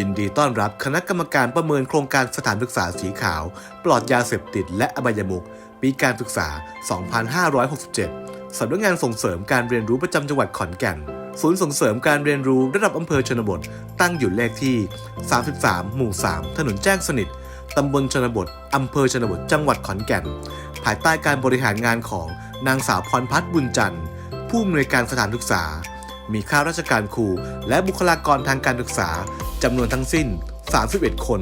ยินดีต้อนรับคณะกรรมการประเมินโครงการสถานศึกษาสีขาว ปลอดยาเสพติดและอบายมุขปีการศึกษา 2567 สำนักงานส่งเสริมการเรียนรู้ประจำจังหวัดขอนแก่น ศูนย์ส่งเสริมการเรียนรู้ระดับอำเภอชนบท ตั้งอยู่เลขที่ 33 หมู่ 3 ถนนแจ้งสนิท ตำบลชนบท อำเภอชนบท จังหวัดขอนแก่น ภายใต้การบริหารงานของนางสาวพรพัฒน์บุญจันทร์ ผู้อำนวยการสถานศึกษา มีข้าราชการครูและบุคลากรทางการศึกษาจำนวนทั้งสิ้น 31 คน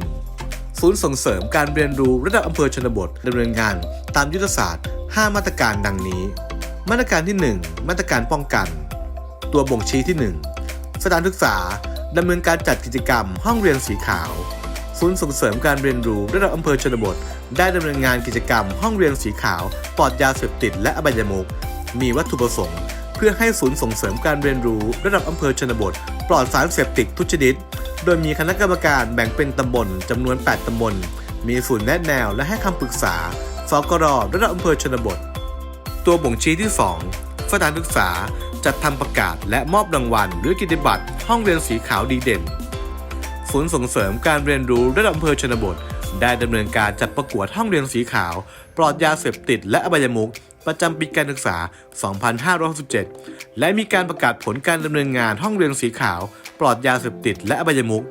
ศูนย์ส่งเสริมการเรียนรู้ระดับอำเภอชนบทดำเนินงาน ตามยุทธศาสตร์ 5 มาตรการดังนี้ มาตรการที่ 1 มาตรการป้องกัน ตัวบ่งชี้ที่ 1 สถานศึกษาดำเนินการจัดกิจกรรมห้องเรียนสีขาว ศูนย์ส่งเสริมการเรียนรู้ระดับอำเภอชนบท ได้ดำเนินงานกิจกรรมห้องเรียนสีขาวปลอดยาเสพติดและอบายมุขมีวัตถุประสงค์ เพื่อให้ศูนย์ส่งเสริมการเรียนรู้ระดับอำเภอชนบท ปลอดสารเสพติดทุกชนิด โดยมีคณะกรรมการแบ่งเป็นตำบลจำนวน 8 ตำบล มีศูนย์แนะแนวและให้คำปรึกษาสกรระดับอำเภอชนบท ตัวบ่งชี้ที่ 2 สถานศึกษาจัดทำประกาศและมอบรางวัล หรือกิตติบัตรห้องเรียนสีขาวดีเด่น ศูนย์ส่งเสริมการเรียนรู้ระดับอำเภอชนบท ได้ดำเนินการจัดประกวดห้องเรียนสีขาว ปลอดยาเสพติดและอบายมุข ประจำปีการศึกษา 2567 และมีการประกาศผลการดำเนินงานห้องเรียนสีขาว ปลอดยาเสพติดและอบายมุข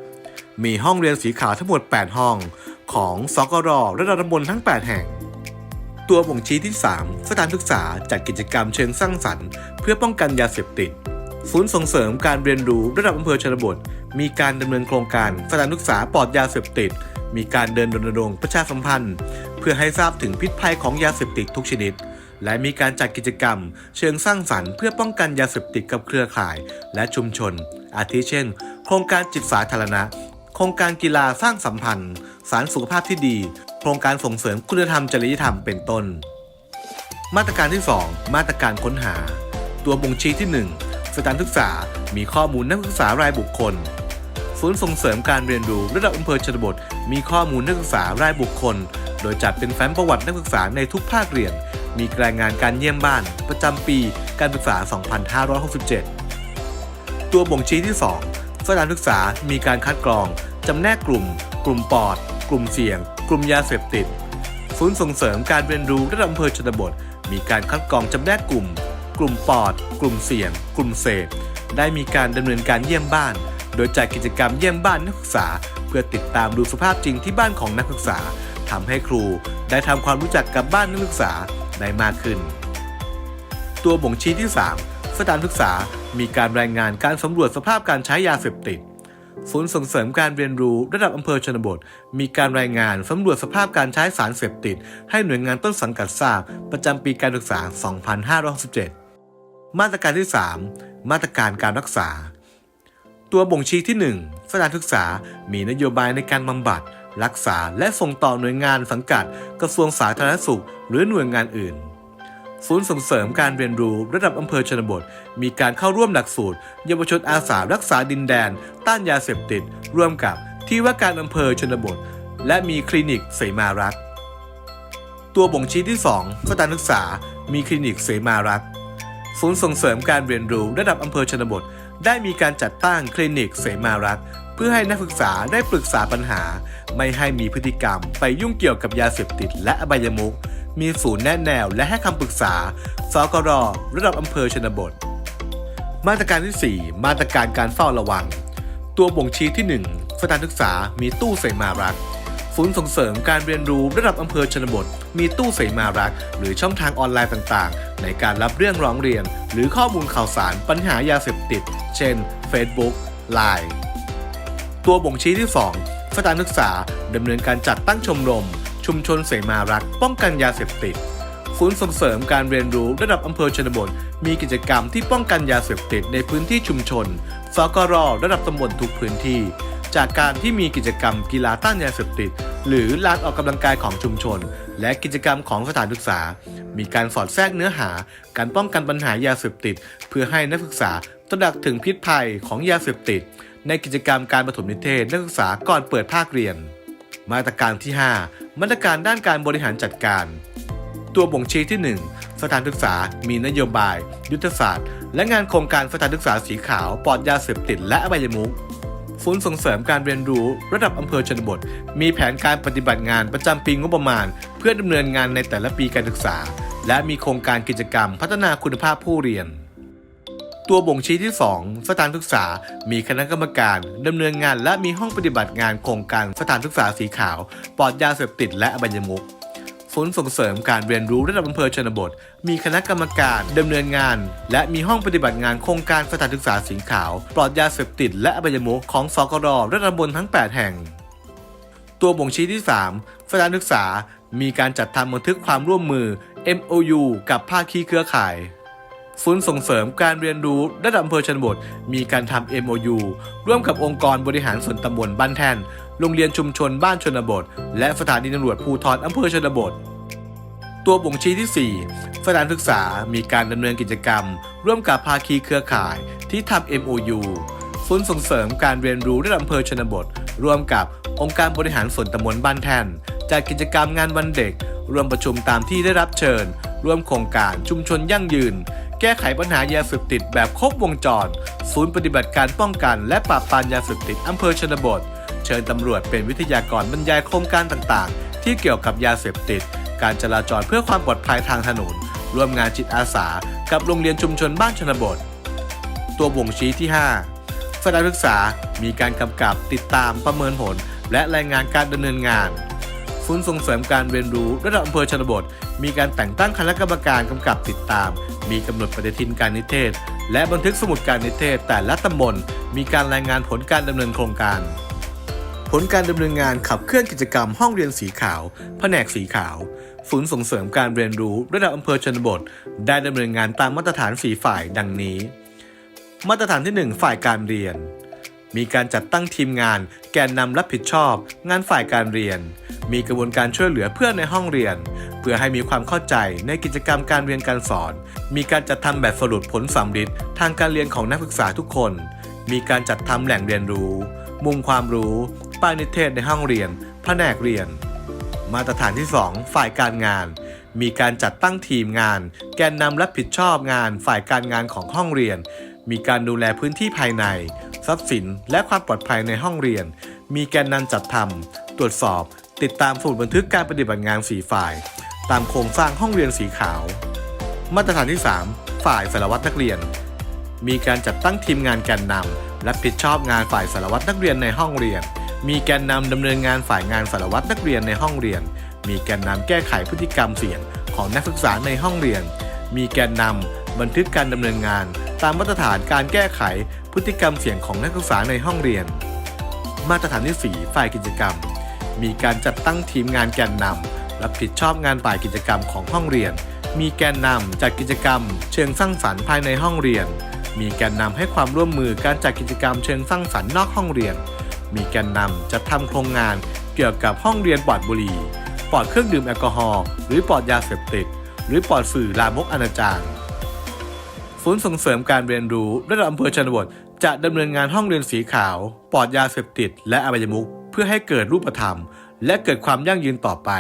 มีห้องเรียนสีขาวทั้งหมด 8 ห้อง ของสกรระดับตำบลทั้ง 8 แห่งตัวบ่งชี้ที่ 3 สถานศึกษาจัดกิจกรรมเชิงสร้างสรรค์ เพื่อป้องกันยาเสพติด ศูนย์ส่งเสริมการเรียนรู้ระดับอำเภอชนบท มีการดำเนินโครงการสถานศึกษาปลอดยาเสพติด มีการเดินรณรงค์ประชาสัมพันธ์ เพื่อให้ทราบถึงพิษภัยของยาเสพติดทุกชนิด และมีการจัดกิจกรรม เชิงสร้างสรรค์เพื่อป้องกันยาเสพติดกับเครือข่าย และชุมชน อาทิเช่น โครงการจิตสาธารณะ โครงการกีฬาสร้างสัมพันธ์ สารสุขภาพที่ดี โครงการส่งเสริมคุณธรรมจริยธรรมเป็นต้น มาตรการที่ 2 มาตรการค้นหา ตัวบ่งชี้ที่ 1 สถานศึกษา มีข้อมูลนักศึกษารายบุคคลศูนย์ส่งเสริมการเรียนรู้ระดับอำเภอชนบท มีข้อมูลนักศึกษารายบุคคล โดยจัดเป็นแฟ้มประวัตินักศึกษาในทุกภาคเรียน มีรายงานการเยี่ยมบ้าน ประจำปีการศึกษา 2567 ตัวบ่งชี้ที่ 2 สถานศึกษามีการคัดกรอง จำแนกกลุ่ม กลุ่มปอด กลุ่มเสี่ยง กลุ่มยาเสพติด ศูนย์ส่งเสริมการเรียนรู้ระดับอำเภอชนบท มีการคัดกรองจำแนกกลุ่ม กลุ่มปอด กลุ่มเสี่ยง กลุ่มเสพ ได้มีการดำเนินการเยี่ยมบ้าน โดยจัดกิจกรรมเยี่ยมบ้านนักศึกษา เพื่อติดตามดูสภาพจริงที่บ้านของนักศึกษาทำให้ครูได้ทำความรู้จักกับบ้านนักศึกษา ได้มากขึ้น ตัวบ่งชี้ที่ 3 สถานศึกษามีการรายงานการสำรวจสภาพการใช้ยาเสพติดศูนย์ส่งเสริมการเรียนรู้ระดับอำเภอชนบท มีการรายงานสำรวจสภาพการใช้สารเสพติด ให้หน่วยงานต้นสังกัดทราบ ประจำปีการศึกษา 2567 มาตรการที่ 3 มาตรการการรักษา ตัวบ่งชี้ที่ 1 สถานศึกษามีนโยบายในการบำบัด รักษาและส่งต่อหน่วยงานสังกัด กระทรวงสาธารณสุข หรือหน่วยงานอื่น ศูนย์ส่งเสริมการเรียนรู้ระดับอำเภอชนบท มีการเข้าร่วมหลักสูตร เยาวชนอาสารักษาดินแดน ต้านยาเสพติด ร่วมกับที่ว่าการอำเภอชนบท และมีคลินิกเสมารักษ์ตัวบ่งชี้ที่ 2 สถานศึกษา มีคลินิกเสมารักษ์ศูนย์ส่งเสริมการเรียนรู้ระดับอำเภอชนบท ได้มีการจัดตั้งคลินิกเสมารักษ์ เพื่อให้นักศึกษาได้ปรึกษาปัญหา ไม่ให้มีพฤติกรรม ไปยุ่งเกี่ยวกับยาเสพติดและอบายมุขมีศูนย์แนะแนวและให้คำปรึกษา สกรระดับอำเภอชนบท มาตรการที่ 4 มาตรการการเฝ้าระวัง ตัวบ่งชี้ที่ 1 สถานศึกษามีตู้เสมารักศูนย์ส่งเสริมการเรียนรู้ระดับอำเภอชนบท มีตู้เสมารัก หรือช่องทางออนไลน์ต่างๆ ในการรับเรื่องร้องเรียน หรือข้อมูลข่าวสารปัญหายาเสพติด เช่น Facebook Line ตัวบ่งชี้ที่ 2 สถานศึกษาดำเนินการจัดตั้งชมรม ชุมชนเสมารักป้องกันยาเสพติดศูนย์ส่งเสริมการเรียนรู้ระดับอำเภอชนบท มีกิจกรรมที่ป้องกันยาเสพติดในพื้นที่ชุมชนสกรระดับตำบลทุกพื้นที่ จากการที่มีกิจกรรมกีฬาต้านยาเสพติด หรือลานออกกำลังกายของชุมชน และกิจกรรมของสถานศึกษา มีการสอดแทรกเนื้อหา การป้องกันปัญหายาเสพติด เพื่อให้นักศึกษาตระหนักถึงพิษภัยของยาเสพติด ในกิจกรรมการปฐมนิเทศนักศึกษาก่อนเปิดภาคเรียน มาตรการที่ 5 มาตรการด้านการบริหารจัดการ ตัวบ่งชี้ที่ 1 สถานศึกษามีนโยบาย ยุทธศาสตร์ และงานโครงการสถานศึกษาสีขาวปลอดยาเสพติดและอบายมุขศูนย์ส่งเสริมการเรียนรู้ระดับอำเภอชนบท มีแผนการปฏิบัติงานประจำปีงบประมาณ เพื่อดำเนินงานในแต่ละปีการศึกษา และมีโครงการกิจกรรมพัฒนาคุณภาพผู้เรียน ตัวบ่งชี้ที่ 2 สถานศึกษา มีคณะกรรมการดำเนินงานและมีห้องปฏิบัติงานโครงการสถานศึกษาสีขาวปลอดยาเสพติดและอบายมุขศูนย์ส่งเสริมการเรียนรู้ระดับอำเภอชนบท มีคณะกรรมการดำเนินงาน และมีห้องปฏิบัติงานโครงการสถานศึกษาสีขาว ปลอดยาเสพติดและอบายมุขของสกรระดับบลทั้ง 8 แห่ง ตัวบ่งชี้ที่ 3 สถานศึกษา มีการจัดทำบันทึกความร่วมมือ MOU กับภาคีเครือข่าย ศูนย์ส่งเสริมการเรียนรู้ระดับอำเภอชนบท มีการทำ MOU ร่วมกับองค์กรบริหารส่วนตำบลบ้านแท่น โรงเรียนชุมชนบ้านชนบท และสถานีตำรวจภูธรอำเภอชนบท ตัวบ่งชี้ที่ 4 สถานศึกษามีการดำเนินกิจกรรม ร่วมกับภาคีเครือข่ายที่ทำ MOU ศูนย์ส่งเสริมการเรียนรู้ระดับอำเภอชนบท ร่วมกับองค์การบริหารส่วนตำบลบ้านแท่นจัดกิจกรรมงานวันเด็ก ร่วมประชุมตามที่ได้รับเชิญ ร่วมโครงการชุมชนยั่งยืน แก้ไขปัญหายาเสพติดแบบครบวงจร ศูนย์ปฏิบัติการป้องกัน และปราบปรามยาเสพติดอำเภอชนบท เชิญตำรวจเป็นวิทยากรบรรยายโครงการต่างๆ ที่เกี่ยวกับยาเสพติด การจราจรเพื่อความปลอดภัยทางถนนร่วมงานจิตอาสา กับโรงเรียนชุมชนบ้านชนบท ตัวบ่งชี้ที่ 5 สถานศึกษามีการกำกับติดตามประเมินผลและรายงานการดำเนินงาน ศูนส่งเสริมการเรียนรู้ระดับอำเภอชนบท มีการแต่งตั้งคณะกรรมการกำกับติดตาม มีกำหนดปฏิทินการนิเทศ และบันทึกสมุดการนิเทศ แต่ละตำบลมีการรายงานผลการดำเนินโครงการ ผลการดำเนินงานขับเคลื่อนกิจกรรมห้องเรียนสีขาว แผนกสีขาวศูนย์ส่งเสริมการเรียนรู้ระดับอำเภอชนบท ได้ดำเนินงานตามมาตรฐานสีฝ่ายดังนี้ มาตรฐานที่ 1 ฝ่ายการเรียน มีการจัดตั้งทีมงาน แกนนำรับผิดชอบ งานฝ่ายการเรียน มีกระบวนการช่วยเหลือเพื่อนในห้องเรียน เพื่อให้มีความเข้าใจในกิจกรรมการเรียนการสอน มีการจัดทำแบบสรุปผลสำลิดทางการเรียนของนักศึกษาทุกคน มีการจัดทำแหล่งเรียนรู้ มุมความรู้ป้ายนิเทศในห้องเรียน แผนกเรียน มาตรฐานที่ 2 ฝ่ายการงาน มีการจัดตั้งทีมงาน แกนนำรับผิดชอบงานฝ่ายการงานของห้องเรียนมีการดูแลพื้นที่ภายใน ทรัพย์สิน และความปลอดภัยในห้องเรียน มีแกนนำจัดทำตรวจสอบ ติดตามสมุดบันทึกการปฏิบัติงานสีฝ่าย ตามโครงสร้างห้องเรียนสีขาว มาตรฐานที่ 3 ฝ่ายสารวัตรนักเรียน มีการจัดตั้งทีมงานแกนนำรับผิดชอบงานฝ่ายสารวัตรนักเรียนในห้องเรียน มีแกนนำดำเนินงานฝ่ายงานสารวัตรนักเรียนในห้องเรียน มีแกนนำแก้ไขพฤติกรรมเสี่ยงของนักศึกษาในห้องเรียน มีแกนนำบันทึกการดำเนินงาน ตามมาตรฐานการแก้ไขพฤติกรรมเสี่ยงของนักศึกษาในห้องเรียน มาตรฐานที่ 4 ฝ่ายกิจกรรม มีการจัดตั้งทีมงานแกนนำรับผิดชอบงานฝ่ายกิจกรรมของห้องเรียน มีแกนนำจัดกิจกรรม เชิงสร้างสรรค์ภายในห้องเรียน มีแกนนำให้ความร่วมมือการจัดกิจกรรมเชิงสร้างสรรค์นอกห้องเรียน มีแกนนำจัดทำโครงงานเกี่ยวกับห้องเรียนปลอดบุหรี่ปลอดเครื่องดื่มแอลกอฮอล์หรือปลอดยาเสพติด หรือปลอดสื่อลามกอนาจาร ศูนย์ส่งเสริมการเรียนรู้ระดับอำเภอชนบทจะดำเนินงานห้องเรียนสีขาว ปลอดยาเสพติด และอบายมุขเพื่อให้เกิดรูปธรรม และเกิดความยั่งยืนต่อไป